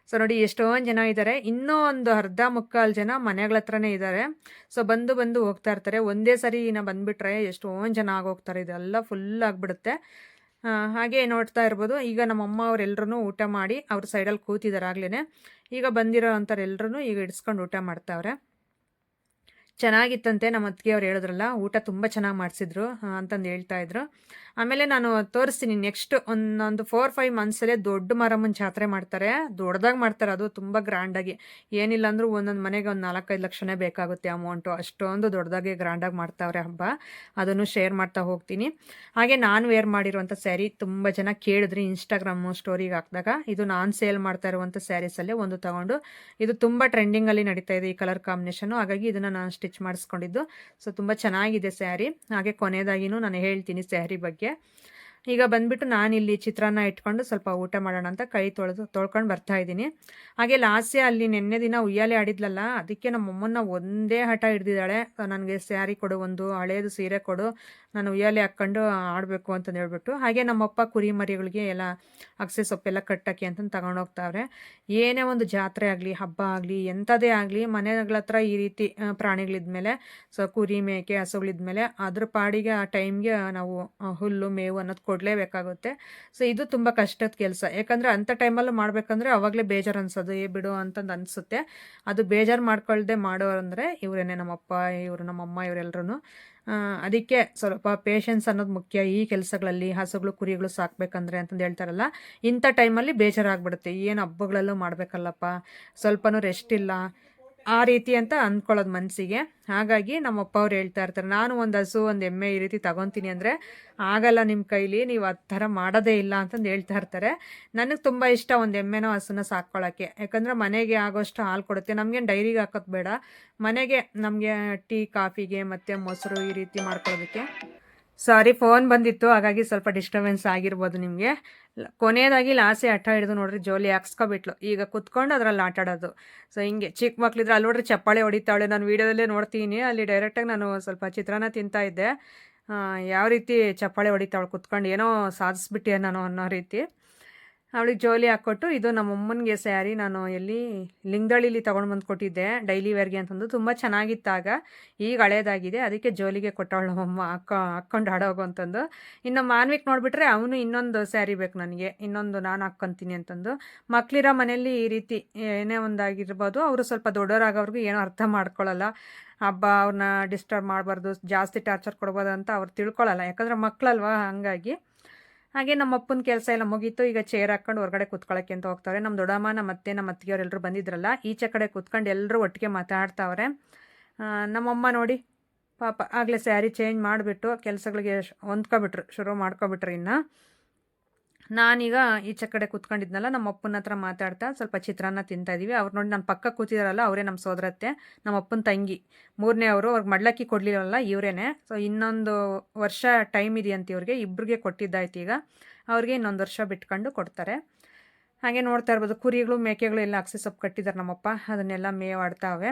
ಸೊ ನೋಡಿ ಎಷ್ಟೊಂದು ಜನ ಇದ್ದಾರೆ ಇನ್ನೂ ಒಂದು ಅರ್ಧ ಮುಕ್ಕಾಲು ಜನ ಮನೆಗಳ ಹತ್ರನೇ ಇದ್ದಾರೆ ಸೊ ಬಂದು ಬಂದು ಹೋಗ್ತಾ ಇರ್ತಾರೆ. ಒಂದೇ ಸರಿ ನಾ ಬಂದುಬಿಟ್ರೆ ಎಷ್ಟೊಂದು ಜನ ಆಗೋಗ್ತಾರೆ. ಇದೆಲ್ಲ ಫುಲ್ ಆಗಿಬಿಡುತ್ತೆ. ಹಾಗೆ ನೋಡ್ತಾ ಇರ್ಬೋದು. ಈಗ ನಮ್ಮಮ್ಮ ಅವರೆಲ್ಲರೂ ಊಟ ಮಾಡಿ ಅವ್ರ ಸೈಡಲ್ಲಿ ಕೂತಿದ್ದಾರೆ ಆಗ್ಲೇ ಈಗ ಬಂದಿರೋ ಅಂಥವ್ರೆಲ್ಲರೂ ಈಗ ಇಡ್ಸ್ಕೊಂಡು ಊಟ ಮಾಡ್ತಾವ್ರೆ. ಚೆನ್ನಾಗಿತ್ತಂತೆ ನಮ್ಮ ಅತ್ತಿಗೆ ಅವ್ರು ಹೇಳಿದ್ರಲ್ಲ, ಊಟ ತುಂಬ ಚೆನ್ನಾಗಿ ಮಾಡಿಸಿದ್ರು ಅಂತಂದು ಹೇಳ್ತಾ ಇದ್ರು. ಆಮೇಲೆ ನಾನು ತೋರಿಸ್ತೀನಿ ನೆಕ್ಸ್ಟ್ ಒಂದೊಂದು ಫೋರ್ ಫೈವ್ ಮಂತ್ಸಲ್ಲೇ ದೊಡ್ಡ ಮಾರಮ್ಮನ ಜಾತ್ರೆ ಮಾಡ್ತಾರೆ. ದೊಡ್ಡದಾಗಿ ಮಾಡ್ತಾರೆ ಅದು ತುಂಬ ಗ್ರ್ಯಾಂಡಾಗಿ ಏನಿಲ್ಲ ಅಂದರೂ ಒಂದೊಂದು ಮನೆಗೆ ಒಂದು ನಾಲ್ಕೈದು ಲಕ್ಷನೇ ಬೇಕಾಗುತ್ತೆ ಅಮೌಂಟು ಅಷ್ಟೊಂದು ದೊಡ್ಡದಾಗಿ ಗ್ರ್ಯಾಂಡಾಗಿ ಮಾಡ್ತಾವ್ರೆ ಹಬ್ಬ. ಅದನ್ನು ಶೇರ್ ಮಾಡ್ತಾ ಹೋಗ್ತೀನಿ. ಹಾಗೆ ನಾನು ವೇರ್ ಮಾಡಿರುವಂಥ ಸ್ಯಾರಿ ತುಂಬ ಜನ ಕೇಳಿದ್ರಿ ಇನ್ಸ್ಟಾಗ್ರಾಮು ಸ್ಟೋರಿಗೆ ಹಾಕಿದಾಗ. ಇದು ನಾನು ಸೇಲ್ ಮಾಡ್ತಾ ಇರುವಂಥ ಸ್ಯಾರೀಸಲ್ಲೇ ಒಂದು ತಗೊಂಡು. ಇದು ತುಂಬ ಟ್ರೆಂಡಿಂಗಲ್ಲಿ ನಡೀತಾ ಇದೆ ಈ ಕಲರ್ ಕಾಂಬಿನೇಷನು ಹಾಗಾಗಿ ಇದನ್ನು ನಾನು ಸ್ಟಿಚ್ ಮಾಡಿಸ್ಕೊಂಡಿದ್ದು. ಸೊ ತುಂಬ ಚೆನ್ನಾಗಿದೆ ಸ್ಯಾರಿ. ಹಾಗೆ ಕೊನೆಯದಾಗಿನೂ ನಾನು ಹೇಳ್ತೀನಿ ಸ್ಯಾರಿ ಬಗ್ಗೆ. ಈಗ ಬಂದ್ಬಿಟ್ಟು ನಾನಿಲ್ಲಿ ಚಿತ್ರಾನ್ನ ಇಟ್ಕೊಂಡು ಸ್ವಲ್ಪ ಊಟ ಮಾಡೋಣ ಅಂತ ಕೈ ತೊಳೆದು ತೊಳ್ಕೊಂಡು ಬರ್ತಾ ಇದ್ದೀನಿ. ಹಾಗೆ ಲಾಸ್ಯ ಅಲ್ಲಿ ನಿನ್ನೆ ದಿನ ಉಯ್ಯಾಲೆ ಆಡಿದ್ಲಲ್ಲ, ಅದಕ್ಕೆ ನಮ್ಮಮ್ಮನ ಒಂದೇ ಹಠ ಹಿಡ್ದಿದ್ದಾಳೆ. ನನಗೆ ಸ್ಯಾರಿ ಕೊಡು ಒಂದು ಹಳೆಯದು ಸೀರೆ ಕೊಡು, ನಾನು ಉಯ್ಯಾಲೆ ಹಾಕ್ಕೊಂಡು ಆಡಬೇಕು ಅಂತಂದು ಹೇಳ್ಬಿಟ್ಟು. ಹಾಗೆ ನಮ್ಮಪ್ಪ ಕುರಿ ಮರಿಗಳಿಗೆ ಎಲ್ಲ ಅಗಸೆ ಸೊಪ್ಪೆಲ್ಲ ಕಟ್ಟಕ್ಕೆ ಅಂತಂದು ತಗೊಂಡೋಗ್ತಾವ್ರೆ ಏನೇ ಒಂದು ಜಾತ್ರೆ ಆಗಲಿ, ಹಬ್ಬ ಆಗಲಿ ಎಂಥದೇ ಆಗಲಿ, ಮನೆಗಳ ಹತ್ರ ಈ ರೀತಿ ಪ್ರಾಣಿಗಳಿದ್ಮೇಲೆ, ಸೊ, ಕುರಿ ಮೇಕೆ ಹಸುಗಳಿದ್ಮೇಲೆ ಅದ್ರ ಪಾಡಿಗೆ ಆ ಟೈಮ್ಗೆ ನಾವು ಹುಲ್ಲು, ಮೇವು ಅನ್ನೋದು ಕೊಡಲೇಬೇಕಾಗುತ್ತೆ ಸೊ ಇದು ತುಂಬ ಕಷ್ಟದ ಕೆಲಸ. ಯಾಕಂದರೆ ಅಂಥ ಟೈಮಲ್ಲೂ ಮಾಡಬೇಕಂದ್ರೆ ಅವಾಗಲೇ ಬೇಜಾರು ಅನ್ಸೋದು, ಏ, ಬಿಡು ಅಂತಂದು ಅನಿಸುತ್ತೆ. ಅದು ಬೇಜಾರು ಮಾಡ್ಕೊಳ್ದೆ ಮಾಡೋರಂದರೆ ಇವರೇನೆ ನಮ್ಮಪ್ಪ, ಇವರು ನಮ್ಮಮ್ಮ ಇವರೆಲ್ಲರೂ ಅದಕ್ಕೆ ಸ್ವಲ್ಪ ಪೇಷನ್ಸ್ ಅನ್ನೋದು ಮುಖ್ಯ. ಈ ಕೆಲಸಗಳಲ್ಲಿ ಹಸುಗಳು, ಕುರಿಗಳು ಸಾಕಬೇಕಂದ್ರೆ ಅಂತಂದು ಹೇಳ್ತಾರಲ್ಲ, ಇಂಥ ಟೈಮಲ್ಲಿ ಬೇಜಾರಾಗ್ಬಿಡುತ್ತೆ. ಏನು ಹಬ್ಬಗಳಲ್ಲೂ ಮಾಡಬೇಕಲ್ಲಪ್ಪ. ಸ್ವಲ್ಪನೂ ರೆಸ್ಟ್ ಇಲ್ಲ. ಆ ರೀತಿ ಅಂತ ಅಂದ್ಕೊಳ್ಳೋದು ಮನಸ್ಸಿಗೆ ಹಾಗಾಗಿ ನಮ್ಮಪ್ಪ ಅವ್ರು ಹೇಳ್ತಾ ಇರ್ತಾರೆ, ನಾನು ಒಂದು ಹಸು, ಒಂದು ಎಮ್ಮೆ ಈ ರೀತಿ ತಗೊತೀನಿ ಅಂದರೆ ಆಗಲ್ಲ ನಿಮ್ಮ ಕೈಲಿ, ನೀವು ಆ ಥರ ಮಾಡೋದೇ ಇಲ್ಲ ಅಂತಂದು ಹೇಳ್ತಾ ಇರ್ತಾರೆ. ನನಗೆ ತುಂಬ ಇಷ್ಟ ಒಂದು ಎಮ್ಮೆನೋ ಹಸುನ ಸಾಕ್ಕೊಳ್ಳೋಕ್ಕೆ ಯಾಕಂದರೆ ಮನೆಗೆ ಆಗೋಷ್ಟು ಹಾಲು ಕೊಡುತ್ತೆ. ನಮಗೇನು ಡೈರಿಗೆ ಹಾಕೋದು ಬೇಡ. ಮನೆಗೆ ನಮಗೆ ಟೀ, ಕಾಫಿಗೆ ಮತ್ತು ಮೊಸರು ಈ ರೀತಿ ಮಾಡ್ಕೊಳ್ಳೋದಕ್ಕೆ ಸಾರಿ ಫೋನ್ ಬಂದಿತ್ತು, ಹಾಗಾಗಿ ಸ್ವಲ್ಪ ಡಿಸ್ಟರ್ಬೆನ್ಸ್ ಆಗಿರ್ಬೋದು ನಿಮಗೆ. ಕೊನೆಯದಾಗಿ ಲಾಸೆ ಆಟ ಹಿಡಿದು ನೋಡ್ರಿ, ಜೋಲಿ ಹಾಕ್ಸ್ಕೊಬಿಟ್ಲು. ಈಗ ಕುತ್ಕೊಂಡು ಅದ್ರಲ್ಲಿ ಆಟ ಆಡೋದು. ಸೊ ಹಿಂಗೆ ಚಿಕ್ಕ ಮಕ್ಳಿದ್ರೆ ಅಲ್ಲಿ ನೋಡ್ರಿ ಚಪ್ಪಾಳೆ ಹೊಡಿತಾಳೆ. ನಾನು ವೀಡಿಯೋದಲ್ಲೇ ನೋಡ್ತೀನಿ. ಅಲ್ಲಿ ಡೈರೆಕ್ಟಾಗಿ ನಾನು ಸ್ವಲ್ಪ ಚಿತ್ರಾನ್ನ ತಿಂತಾ ಇದ್ದೆ. ಯಾವ ರೀತಿ ಚಪ್ಪಾಳೆ ಹೊಡಿತಾವಳು ಕುತ್ಕೊಂಡು, ಏನೋ ಸಾಧಿಸ್ಬಿಟ್ಟೆ ನಾನು ಅನ್ನೋ ರೀತಿ. ಅವಳಿಗೆ ಜೋಲಿ ಹಾಕ್ಕೊಟ್ಟು ಇದು ನಮ್ಮಮ್ಮನಿಗೆ ಸ್ಯಾರಿ ನಾನು ಎಲ್ಲಿ ಲಿಂಗದಳ್ಳಿಲಿ ತೊಗೊಂಡು ಬಂದು ಕೊಟ್ಟಿದ್ದೆ, ಡೈಲಿ ವೇರ್ಗೆ ಅಂತಂದು. ತುಂಬ ಚೆನ್ನಾಗಿತ್ತಾಗ ಈಗ ಹಳೇದಾಗಿದೆ. ಅದಕ್ಕೆ ಜೋಲಿಗೆ ಕೊಟ್ಟವಳು ನಮ್ಮಮ್ಮ ಹಾಕ, ಹಾಕ್ಕೊಂಡು ಹಾಡೋಗು ಅಂತಂದು. ಇನ್ನು ಮಾನ್ವಿಕ್ ನೋಡಿಬಿಟ್ರೆ ಅವನು ಇನ್ನೊಂದು ಸ್ಯಾರಿ ಬೇಕು ನನಗೆ. ಇನ್ನೊಂದು ನಾನು ಹಾಕ್ಕೊತೀನಿ ಅಂತಂದು. ಮಕ್ಕಳಿರೋ ಮನೆಯಲ್ಲಿ ಈ ರೀತಿ ಏನೇ ಒಂದಾಗಿರ್ಬೋದು, ಅವರು ಸ್ವಲ್ಪ ದೊಡ್ಡವರಾಗವ್ರಿಗೂ ಏನೋ ಅರ್ಥ ಮಾಡ್ಕೊಳ್ಳಲ್ಲ ಹಬ್ಬ ಅವ್ರನ್ನ ಡಿಸ್ಟರ್ಬ್ ಮಾಡಬಾರ್ದು, ಜಾಸ್ತಿ ಟಾರ್ಚರ್ ಕೊಡ್ಬೋದು ಅಂತ ಅವ್ರು ತಿಳ್ಕೊಳ್ಳಲ್ಲ ಯಾಕಂದರೆ ಮಕ್ಕಳಲ್ವಾ ಹಾಗಾಗಿ. ಹಾಗೆ ನಮ್ಮ ಅಪ್ಪನ ಕೆಲಸ ಎಲ್ಲ ಮುಗೀತು. ಈಗ ಚೇರ್ ಹಾಕೊಂಡು ಹೊರಗಡೆ ಕುತ್ಕೊಳ್ಳೋಕೆ ಅಂತ ಹೋಗ್ತಾವ್ರೆ. ನಮ್ಮ ದೊಡ್ಡಮ್ಮ ನಮ್ಮ ಅತ್ತೆ ನಮ್ಮ ಅತ್ತಿಗೆಯವರೆಲ್ಲರೂ ಬಂದಿದ್ರಲ್ಲ, ಈಚೆ ಕಡೆ ಕುತ್ಕೊಂಡು ಎಲ್ಲರೂ ಒಟ್ಟಿಗೆ ಮಾತಾಡ್ತಾವ್ರೆ. ನಮ್ಮಮ್ಮ ನೋಡಿ, ಪಾಪ ಆಗಲೇ ಸ್ಯಾರಿ ಚೇಂಜ್ ಮಾಡಿಬಿಟ್ಟು ಕೆಲಸಗಳಿಗೆ ಹೊಂದ್ಕೊಬಿಟ್ರು, ಶುರು ಮಾಡ್ಕೊಬಿಟ್ರು ಇನ್ನು. ನಾನೀಗ ಈಚೆ ಕಡೆ ಕೂತ್ಕೊಂಡಿದ್ನಲ್ಲ, ನಮ್ಮ ಅಪ್ಪನ ಹತ್ರ ಮಾತಾಡ್ತಾ ಸ್ವಲ್ಪ ಚಿತ್ರಾನ್ನ ತಿಂತಾ ಇದ್ದೀವಿ ಅವ್ರು ನೋಡಿ ನನ್ನ ಪಕ್ಕ ಕೂತಿದಾರಲ್ಲ, ಅವರೇ ನಮ್ಮ ಸೋದರತ್ತೆ, ನಮ್ಮ ಅಪ್ಪನ ತಂಗಿ. ಮೂರನೇ ಅವರು ಅವ್ರಿಗೆ ಮಡ್ಲಕ್ಕಿ ಕೊಡಲಿಲ್ಲವಲ್ಲ ಇವರೇನೆ. ಸೊ ಇನ್ನೊಂದು ವರ್ಷ ಟೈಮ್ ಇದೆಯಂತೆ ಇವ್ರಿಗೆ ಇಬ್ಬರಿಗೆ ಕೊಟ್ಟಿದ್ದಾಯ್ತು ಈಗ. ಅವ್ರಿಗೆ ಇನ್ನೊಂದು ವರ್ಷ ಬಿಟ್ಕೊಂಡು ಕೊಡ್ತಾರೆ. ಹಾಗೆ ನೋಡ್ತಾ ಇರ್ಬೋದು, ಕುರಿಗಳು, ಮೇಕೆಗಳು ಎಲ್ಲ ಅಕ್ಸಿ ಸೊಪ್ಪು ಕಟ್ಟಿದ್ದಾರೆ ನಮ್ಮಪ್ಪ. ಅದನ್ನೆಲ್ಲ ಮೇವಾಡ್ತಾವೆ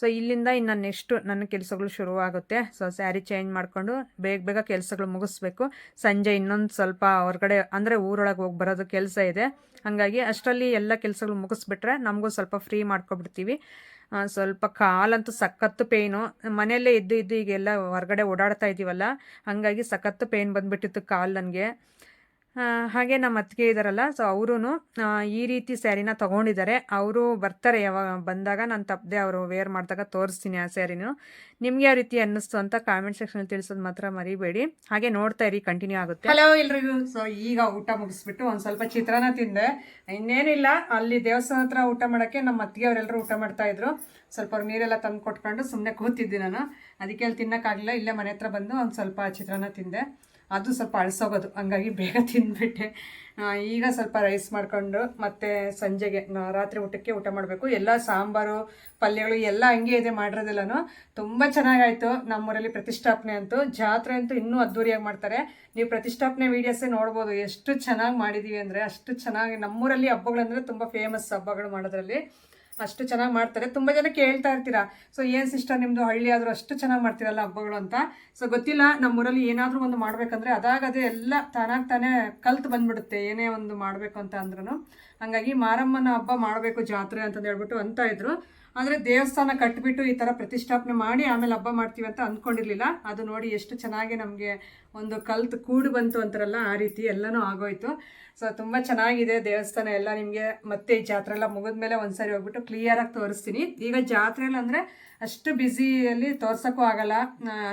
ಸೊ ಇಲ್ಲಿಂದ ಇನ್ನು ನೆಕ್ಸ್ಟು ನನ್ನ ಕೆಲಸಗಳು ಶುರುವಾಗುತ್ತೆ. ಸೊ ಸ್ಯಾರಿ ಚೇಂಜ್ ಮಾಡಿಕೊಂಡು ಬೇಗ ಬೇಗ ಕೆಲಸಗಳು ಮುಗಿಸ್ಬೇಕು. ಸಂಜೆ ಇನ್ನೊಂದು ಸ್ವಲ್ಪ ಹೊರಗಡೆ, ಅಂದರೆ ಊರೊಳಗೆ ಹೋಗಿ ಬರೋದು ಕೆಲಸ ಇದೆ. ಹಾಗಾಗಿ ಅಷ್ಟರಲ್ಲಿ ಎಲ್ಲ ಕೆಲಸಗಳು ಮುಗಿಸ್ಬಿಟ್ರೆ ನಮಗೂ ಸ್ವಲ್ಪ ಫ್ರೀ ಮಾಡ್ಕೊಬಿಡ್ತೀವಿ. ಸ್ವಲ್ಪ ಕಾಲಂತೂ ಸಖತ್ತು ಪೇಯ್ನು ಮನೆಯಲ್ಲೇ ಇದ್ದು ಇದ್ದು ಈಗೆಲ್ಲ ಹೊರಗಡೆ ಓಡಾಡ್ತಾ ಇದ್ದೀವಲ್ಲ ಹಾಗಾಗಿ ಸಖತ್ತು ಪೇಯ್ನ್ ಬಂದುಬಿಟ್ಟಿತ್ತು ಕಾಲು ನನಗೆ ಹಾಗೆ ನಮ್ಮ ಅತ್ತಿಗೆ ಇದ್ದಾರಲ್ಲ ಸೊ ಅವರು ಈ ರೀತಿ ಸ್ಯಾರಿನ ತೊಗೊಂಡಿದ್ದಾರೆ ಅವರು ಬರ್ತಾರೆ ಯಾವಾಗ, ಬಂದಾಗ ನಾನು ತಪ್ಪದೆ ಅವರು ವೇರ್ ಮಾಡಿದಾಗ ತೋರಿಸ್ತೀನಿ ಆ ಸ್ಯಾರಿನೂ. ನಿಮ್ಗೆ ಯಾವ ರೀತಿ ಅನ್ನಿಸ್ತು ಅಂತ ಕಾಮೆಂಟ್ ಸೆಕ್ಷನ್ ಅಲ್ಲಿ ತಿಳಿಸೋದು ಮಾತ್ರ ಮರಿಬೇಡಿ. ಹಾಗೆ ನೋಡ್ತಾ ಇರಿ ಕಂಟಿನ್ಯೂ ಆಗುತ್ತೆ. ಹಲೋ ಎಲ್ರಿಗೂ. ಸೊ ಈಗ ಊಟ ಮುಗಿಸ್ಬಿಟ್ಟು ಒಂದು ಸ್ವಲ್ಪ ಚಿತ್ರಾನ್ನ ತಿಂದೆ. ಇನ್ನೇನಿಲ್ಲ ಅಲ್ಲಿ ದೇವಸ್ಥಾನ ಹತ್ರ ಊಟ ಮಾಡೋಕ್ಕೆ ನಮ್ಮ ಅತ್ತಿಗೆ ಅವರೆಲ್ಲರೂ ಊಟ ಮಾಡ್ತಾ ಇದ್ರು. ಸ್ವಲ್ಪ ಅವ್ರು ನೀರೆಲ್ಲ ತಂದು ಕೊಟ್ಕೊಂಡು ಸುಮ್ಮನೆ ಕೂತಿದ್ದೆ ನಾನು. ಅದಕ್ಕೆ ಅಲ್ಲಿ ತಿನ್ನೋಕ್ಕಾಗಲಿಲ್ಲ, ಇಲ್ಲೇ ಮನೆ ಹತ್ರ ಬಂದು ಒಂದು ಸ್ವಲ್ಪ ಚಿತ್ರಾನ್ನ ತಿಂದೆ. ಅದು ಸ್ವಲ್ಪ ಅಳಿಸೋಗೋದು. ಹಂಗಾಗಿ ಬೇಗ ತಿಂದ್ಬಿಟ್ಟೆ. ಈಗ ಸ್ವಲ್ಪ ರೈಸ್ ಮಾಡಿಕೊಂಡು ಮತ್ತು ಸಂಜೆಗೆ ರಾತ್ರಿ ಊಟಕ್ಕೆ ಊಟ ಮಾಡಬೇಕು. ಎಲ್ಲ ಸಾಂಬಾರು, ಪಲ್ಯಗಳು ಎಲ್ಲ ಹಂಗೆ ಇದೆ ಮಾಡಿರೋದಿಲ್ಲನು. ತುಂಬ ಚೆನ್ನಾಗಾಯಿತು. ನಮ್ಮೂರಲ್ಲಿ ಪ್ರತಿಷ್ಠಾಪನೆ ಅಂತೂ. ಜಾತ್ರೆ ಅಂತೂ ಇನ್ನೂ ಅದ್ದೂರಿಯಾಗಿ ಮಾಡ್ತಾರೆ. ನೀವು ಪ್ರತಿಷ್ಠಾಪನೆ ವೀಡಿಯೋಸೇ ನೋಡ್ಬೋದು ಎಷ್ಟು ಚೆನ್ನಾಗಿ ಮಾಡಿದ್ದೀವಿ ಅಂದರೆ, ಅಷ್ಟು ಚೆನ್ನಾಗಿ ನಮ್ಮೂರಲ್ಲಿ ಹಬ್ಬಗಳಂದರೆ ತುಂಬ ಫೇಮಸ್ ಹಬ್ಬಗಳು ಮಾಡೋದ್ರಲ್ಲಿ. ಅಷ್ಟು ಚೆನ್ನಾಗಿ ಮಾಡ್ತಾರೆ. ತುಂಬ ಜನ ಕೇಳ್ತಾ ಇರ್ತೀರಾ ಸೊ ಏನು ಸಿಸ್ಟರ್ ನಿಮ್ಮದು ಹಳ್ಳಿ ಆದರೂ ಅಷ್ಟು ಚೆನ್ನಾಗಿ ಮಾಡ್ತೀರಲ್ಲ ಹಬ್ಬಗಳು ಅಂತ? ಸೊ ಗೊತ್ತಿಲ್ಲ, ನಮ್ಮೂರಲ್ಲಿ ಏನಾದರೂ ಒಂದು ಮಾಡಬೇಕಂದ್ರೆ ಅದಾಗದೇ ಎಲ್ಲ ತಾನಾಗಿ ತಾನೇ ಕಲ್ತು ಬಂದ್ಬಿಡುತ್ತೆ, ಏನೇ ಒಂದು ಮಾಡಬೇಕು ಅಂತ ಅಂದ್ರೂ ಹಾಗಾಗಿ ಮಾರಮ್ಮನ ಹಬ್ಬ ಮಾಡಬೇಕು ಜಾತ್ರೆ ಅಂತಂದು ಹೇಳ್ಬಿಟ್ಟು ಅಂತ ಇದ್ರು. ಅಂದರೆ ದೇವಸ್ಥಾನ ಕಟ್ಬಿಟ್ಟು ಈ ಥರ ಪ್ರತಿಷ್ಠಾಪನೆ ಮಾಡಿ ಆಮೇಲೆ ಹಬ್ಬ ಮಾಡ್ತೀವಿ ಅಂತ ಅಂದ್ಕೊಂಡಿರಲಿಲ್ಲ ಅದು ನೋಡಿ ಎಷ್ಟು ಚೆನ್ನಾಗಿ ನಮಗೆ ಒಂದು ಕಲ್ತು ಕೂಡು ಬಂತು ಅಂತಾರಲ್ಲ ಆ ರೀತಿ ಎಲ್ಲನೂ ಆಗೋಯ್ತು. ಸೊ ತುಂಬ ಚೆನ್ನಾಗಿದೆ ದೇವಸ್ಥಾನ ಎಲ್ಲ ನಿಮಗೆ. ಮತ್ತೆ ಈ ಜಾತ್ರೆ ಎಲ್ಲ ಮುಗಿದ್ಮೇಲೆ ಒಂದ್ಸರಿ ಹೋಗ್ಬಿಟ್ಟು ಕ್ಲಿಯರಾಗಿ ತೋರಿಸ್ತೀನಿ. ಈಗ ಜಾತ್ರೆಯಲ್ಲಿ ಅಂದರೆ ಅಷ್ಟು ಬ್ಯುಸಿಯಲ್ಲಿ ತೋರ್ಸೋಕ್ಕೂ ಆಗಲ್ಲ,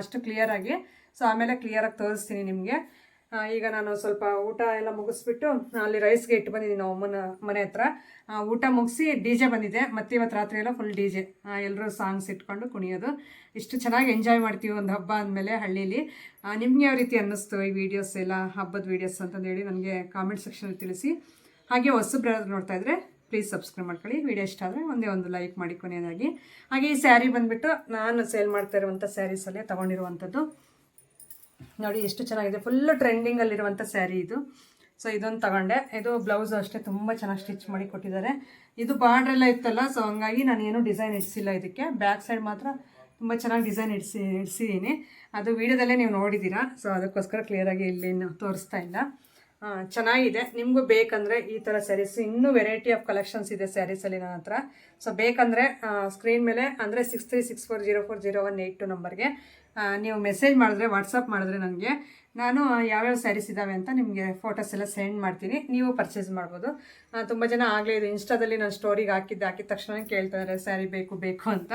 ಅಷ್ಟು ಕ್ಲಿಯರಾಗಿ ಸೊ ಆಮೇಲೆ ಕ್ಲಿಯರಾಗಿ ತೋರಿಸ್ತೀನಿ ನಿಮಗೆ. ಈಗ ನಾನು ಸ್ವಲ್ಪ ಊಟ ಎಲ್ಲ ಮುಗಿಸ್ಬಿಟ್ಟು ಅಲ್ಲಿ ರೈಸ್ಗೆ ಇಟ್ಟು ಬಂದಿದ್ದೀನಿ ನಾವು ಅಮ್ಮನ ಮನೆ ಹತ್ರ. ಊಟ ಮುಗಿಸಿ ಡಿ ಜೆ ಬಂದಿದೆ. ಮತ್ತೆ ಇವತ್ತು ರಾತ್ರಿ ಎಲ್ಲ ಫುಲ್ ಡಿ ಜೆ ಎಲ್ಲರೂ ಸಾಂಗ್ಸ್ ಇಟ್ಕೊಂಡು ಕುಣಿಯೋದು. ಇಷ್ಟು ಚೆನ್ನಾಗಿ ಎಂಜಾಯ್ ಮಾಡ್ತೀವಿ ಒಂದು ಹಬ್ಬ ಅಂದಮೇಲೆ ಹಳ್ಳೀಲಿ. ನಿಮಗೆ ಯಾವ ರೀತಿ ಅನ್ನಿಸ್ತು ಈ ವಿಡಿಯೋಸ್ ಎಲ್ಲ, ಹಬ್ಬದ ವೀಡಿಯೋಸ್ ಅಂತಂದೇಳಿ ನನಗೆ ಕಾಮೆಂಟ್ ಸೆಕ್ಷನಲ್ಲಿ ತಿಳಿಸಿ. ಹಾಗೆ ಹೊಸಬ್ರು ನೋಡ್ತಾ ಇದ್ರೆ ಪ್ಲೀಸ್ ಸಬ್ಸ್ಕ್ರೈಬ್ ಮಾಡ್ಕೊಳ್ಳಿ. ವಿಡಿಯೋ ಇಷ್ಟ ಆದರೆ ಒಂದೇ ಒಂದು ಲೈಕ್ ಮಾಡಿ ಕೊನೆಯದಾಗಿ. ಹಾಗೆ ಈ ಸ್ಯಾರಿ ಬಂದುಬಿಟ್ಟು ನಾನು ಸೇಲ್ ಮಾಡ್ತಾ ಇರುವಂಥ ಸ್ಯಾರೀಸಲ್ಲೇ ತೊಗೊಂಡಿರುವಂಥದ್ದು ನೋಡಿ ಎಷ್ಟು ಚೆನ್ನಾಗಿದೆ. ಫುಲ್ಲು ಟ್ರೆಂಡಿಂಗಲ್ಲಿರುವಂಥ ಸ್ಯಾರಿ ಇದು. ಸೊ ಇದೊಂದು ತಗೊಂಡೆ. ಇದು ಬ್ಲೌಸ್ ಅಷ್ಟೇ ತುಂಬ ಚೆನ್ನಾಗಿ ಸ್ಟಿಚ್ ಮಾಡಿ ಕೊಟ್ಟಿದ್ದಾರೆ. ಇದು ಬಾರ್ಡ್ರ್ ಎಲ್ಲ ಇತ್ತಲ್ಲ ಸೊ ಹಂಗಾಗಿ ನಾನು ಏನು ಡಿಸೈನ್ ಇಡಿಸಿಲ್ಲ ಇದಕ್ಕೆ. ಬ್ಯಾಕ್ ಸೈಡ್ ಮಾತ್ರ ತುಂಬ ಚೆನ್ನಾಗಿ ಡಿಸೈನ್ ಇಡಿಸಿ ಇಡಿಸಿದ್ದೀನಿ ಅದು ವೀಡಿಯೋದಲ್ಲೇ ನೀವು ನೋಡಿದ್ದೀರಾ ಸೊ ಅದಕ್ಕೋಸ್ಕರ ಕ್ಲಿಯರಾಗಿ ಇಲ್ಲಿ ತೋರಿಸ್ತಾ ಇಲ್ಲ. ಚೆನ್ನಾಗಿದೆ. ನಿಮಗೂ ಬೇಕಂದರೆ ಈ ಥರ ಸ್ಯಾರೀಸ್ ಇನ್ನೂ ವೆರೈಟಿ ಆಫ್ ಕಲೆಕ್ಷನ್ಸ್ ಇದೆ ಸ್ಯಾರೀಸಲ್ಲಿ ನನ್ನ ಹತ್ರ. ಸೊ ಬೇಕಂದರೆ ಸ್ಕ್ರೀನ್ ಮೇಲೆ ಅಂದರೆ six three six four zero four zero one eight two ನಂಬರ್ಗೆ ನೀವು ಮೆಸೇಜ್ ಮಾಡಿದ್ರೆ ವಾಟ್ಸಪ್ ಮಾಡಿದ್ರೆ ನನಗೆ. ನಾನು ಯಾವ್ಯಾವ ಸ್ಯಾರೀಸ್ ಇದ್ದಾವೆ ಅಂತ ನಿಮಗೆ ಫೋಟೋಸ್ ಎಲ್ಲ ಸೆಂಡ್ ಮಾಡ್ತೀನಿ. ನೀವು ಪರ್ಚೇಸ್ ಮಾಡ್ಬೋದು. ತುಂಬ ಜನ ಆಗಲೇ ಇದು ಇನ್ಸ್ಟಾದಲ್ಲಿ ನಾನು ಸ್ಟೋರಿಗೆ ಹಾಕಿದ್ದೆ, ಹಾಕಿದ ತಕ್ಷಣ ಕೇಳ್ತಾರೆ ಸ್ಯಾರಿ ಬೇಕು ಬೇಕು ಅಂತ.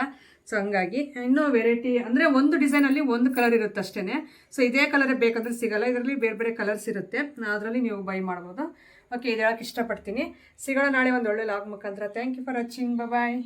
ಸೊ ಹಂಗಾಗಿ ಇನ್ನೂ ವೆರೈಟಿ ಅಂದರೆ ಒಂದು ಡಿಸೈನಲ್ಲಿ ಒಂದು ಕಲರ್ ಇರುತ್ತೆ ಅಷ್ಟೇ ಸೊ ಇದೇ ಕಲರೇ ಬೇಕಂದ್ರೆ ಸಿಗಲ್ಲ. ಇದರಲ್ಲಿ ಬೇರೆ ಬೇರೆ ಕಲರ್ಸ್ ಇರುತ್ತೆ. ಅದರಲ್ಲಿ ನೀವು ಬೈ ಮಾಡ್ಬೋದು. ಓಕೆ ಇದೇಳಕ್ಕೆ ಇಷ್ಟಪಡ್ತೀನಿ. ಸಿಗೋಣ ನಾಳೆ ಒಂದು ಒಳ್ಳೆ ಲಾಗ್ ಮುಖಾಂತರ. Thank you for watching bye